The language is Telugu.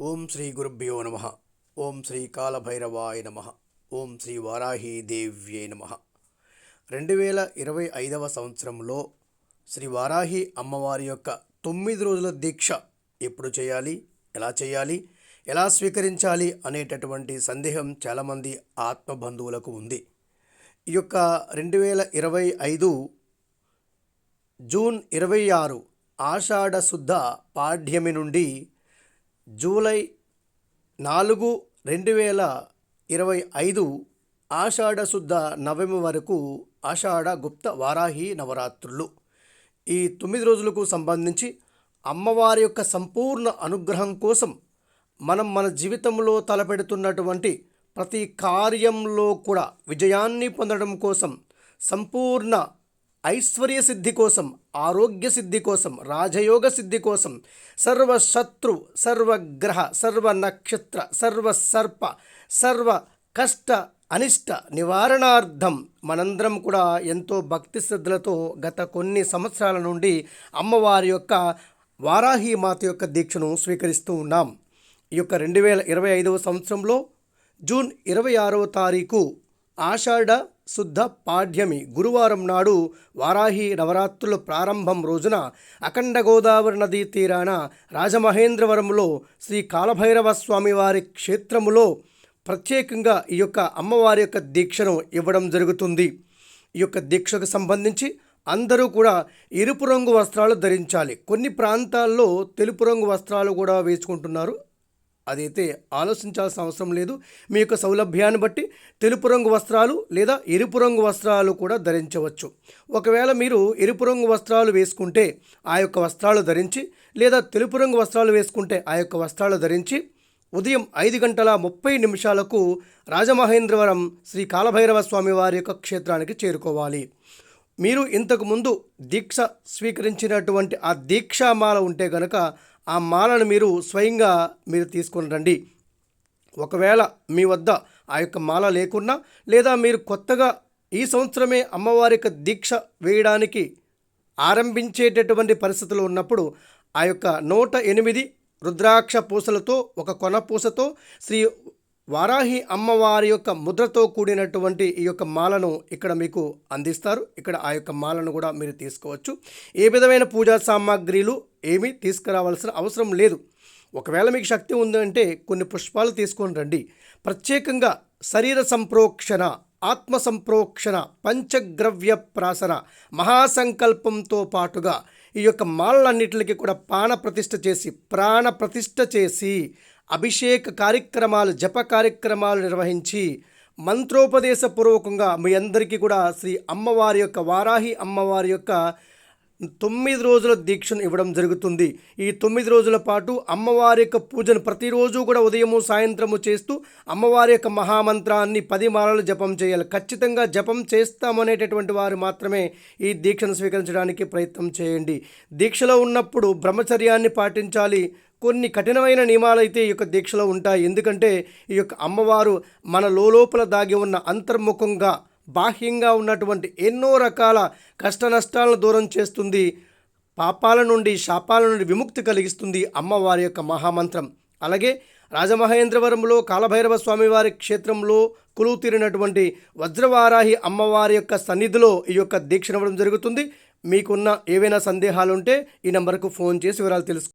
ఓం శ్రీ గురుభ్యో నమ. ఓం శ్రీ కాలభైరవాయ నమ. ఓం శ్రీ వారాహి దేవ్యే నమ. రెండు వేల ఇరవై ఐదవ సంవత్సరంలో శ్రీ వారాహి అమ్మవారి యొక్క తొమ్మిది రోజుల దీక్ష ఎప్పుడు చేయాలి? ఎలా చేయాలి? ఎలా స్వీకరించాలి? అనేటటువంటి సందేహం చాలామంది ఆత్మబంధువులకు ఉంది. ఈ యొక్క రెండు వేల ఇరవై ఐదు జూన్ ఇరవై ఆరు ఆషాఢ శుద్ధ పాఠ్యమి నుండి జూలై నాలుగు రెండు వేల ఇరవై ఐదు ఆషాఢ శుద్ధ నవమి వరకు ఆషాఢ గుప్త వారాహి నవరాత్రులు. ఈ తొమ్మిది రోజులకు సంబంధించి అమ్మవారి యొక్క సంపూర్ణ అనుగ్రహం కోసం మనం మన జీవితంలో తలపెడుతున్నటువంటి ప్రతి కార్యంలో కూడా విజయాన్ని పొందడం కోసం సంపూర్ణ ఐశ్వర్య సిద్ధి కోసం ఆరోగ్య సిద్ధి కోసం రాజయోగ సిద్ధి కోసం సర్వశత్రు సర్వగ్రహ సర్వ నక్షత్ర సర్వ సర్ప సర్వ కష్ట అనిష్ట నివారణార్థం మనందరం కూడా ఎంతో భక్తి శ్రద్ధలతో గత కొన్ని సంవత్సరాల నుండి అమ్మవారి యొక్క వారాహి మాత యొక్క దీక్షను స్వీకరిస్తూ ఉన్నాం. ఈ యొక్క రెండు వేల ఇరవై ఐదవ సంవత్సరంలో జూన్ ఇరవై ఆరవ తారీఖు ఆషాఢ శుద్ధ పాఠ్యమి గురువారం నాడు వారాహి నవరాత్రుల ప్రారంభం రోజున అఖండ గోదావరి నదీ తీరాన రాజమహేంద్రవరంలో శ్రీ కాలభైరవ స్వామివారి క్షేత్రములో ప్రత్యేకంగా ఈ యొక్క అమ్మవారి యొక్క దీక్షను ఇవ్వడం జరుగుతుంది. ఈ యొక్క దీక్షకు సంబంధించి అందరూ కూడా ఎరుపు రంగు వస్త్రాలు ధరించాలి. కొన్ని ప్రాంతాల్లో తెలుపు రంగు వస్త్రాలు కూడా వేసుకుంటున్నారు. అదైతే ఆలోచించాల్సిన అవసరం లేదు. మీ యొక్క సౌలభ్యాన్ని బట్టి తెలుపు రంగు వస్త్రాలు లేదా ఎరుపు రంగు వస్త్రాలు కూడా ధరించవచ్చు. ఒకవేళ మీరు ఎరుపు రంగు వస్త్రాలు వేసుకుంటే ఆ యొక్క వస్త్రాలు ధరించి లేదా తెలుపు రంగు వస్త్రాలు వేసుకుంటే ఆ యొక్క వస్త్రాలు ధరించి ఉదయం ఐదు గంటల ముప్పై నిమిషాలకు రాజమహేంద్రవరం శ్రీ కాలభైరవ స్వామి వారి యొక్క క్షేత్రానికి చేరుకోవాలి. మీరు ఇంతకు ముందు దీక్ష స్వీకరించినటువంటి ఆ దీక్షామాల ఉంటే గనక ఆ మాలను మీరు స్వయంగా మీరు తీసుకొని రండి. ఒకవేళ మీ వద్ద ఆ యొక్క మాల లేకున్నా లేదా మీరు కొత్తగా ఈ సంవత్సరమే అమ్మవారి యొక్క దీక్ష వేయడానికి ఆరంభించేటటువంటి పరిస్థితులు ఉన్నప్పుడు ఆ యొక్క నూట ఎనిమిది రుద్రాక్ష పూసలతో ఒక కొన పూసతో శ్రీ వారాహి అమ్మవారి యొక్క ముద్రతో కూడినటువంటి ఈ యొక్క మాలను ఇక్కడ మీకు అందిస్తారు. ఇక్కడ ఆ యొక్క మాలను కూడా మీరు తీసుకోవచ్చు. ఏ విధమైన పూజా సామాగ్రిలు ఏమీ తీసుకురావాల్సిన అవసరం లేదు. ఒకవేళ మీకు శక్తి ఉందంటే కొన్ని పుష్పాలు తీసుకొని రండి. ప్రత్యేకంగా శరీర సంప్రోక్షణ ఆత్మ సంప్రోక్షణ పంచగ్రవ్య ప్రాసన మహాసంకల్పంతో పాటుగా ఈ యొక్క మాలన్నిటికి కూడా ప్రాణ ప్రతిష్ఠ చేసి ప్రాణ ప్రతిష్ఠ చేసి అభిషేక కార్యక్రమాలు జప కార్యక్రమాలు నిర్వహించి మంత్రోపదేశపూర్వకంగా మీ అందరికీ కూడా శ్రీ అమ్మవారి యొక్క వారాహి అమ్మవారి యొక్క తొమ్మిది రోజుల దీక్షను ఇవ్వడం జరుగుతుంది. ఈ తొమ్మిది రోజుల పాటు అమ్మవారి యొక్క పూజను ప్రతిరోజు కూడా ఉదయము సాయంత్రము చేస్తూ అమ్మవారి యొక్క మహామంత్రాన్ని పది మాలలు జపం చేయాలి. ఖచ్చితంగా జపం చేస్తామనేటటువంటి వారు మాత్రమే ఈ దీక్షను స్వీకరించడానికి ప్రయత్నం చేయండి. దీక్షలో ఉన్నప్పుడు బ్రహ్మచర్యాన్ని పాటించాలి. కొన్ని కఠినమైన నియమాలు అయితే ఈ యొక్క దీక్షలో ఉంటాయి. ఎందుకంటే ఈ యొక్క అమ్మవారు మన లోపల దాగి ఉన్న అంతర్ముఖంగా బాహ్యంగా ఉన్నటువంటి ఎన్నో రకాల కష్ట నష్టాలను దూరం చేస్తుంది పాపాల నుండి శాపాల నుండి విముక్తి కలిగిస్తుంది అమ్మవారి యొక్క మహామంత్రం. అలాగే రాజమహేంద్రవరంలో కాలభైరవ స్వామివారి క్షేత్రంలో కులువు తీరినటువంటి వజ్రవారాహి అమ్మవారి యొక్క సన్నిధిలో ఈ యొక్క దీక్ష ఇవ్వడం జరుగుతుంది. మీకున్న ఏవైనా సందేహాలు ఉంటే ఈ నెంబర్కు ఫోన్ చేసి వివరాలు తెలుసు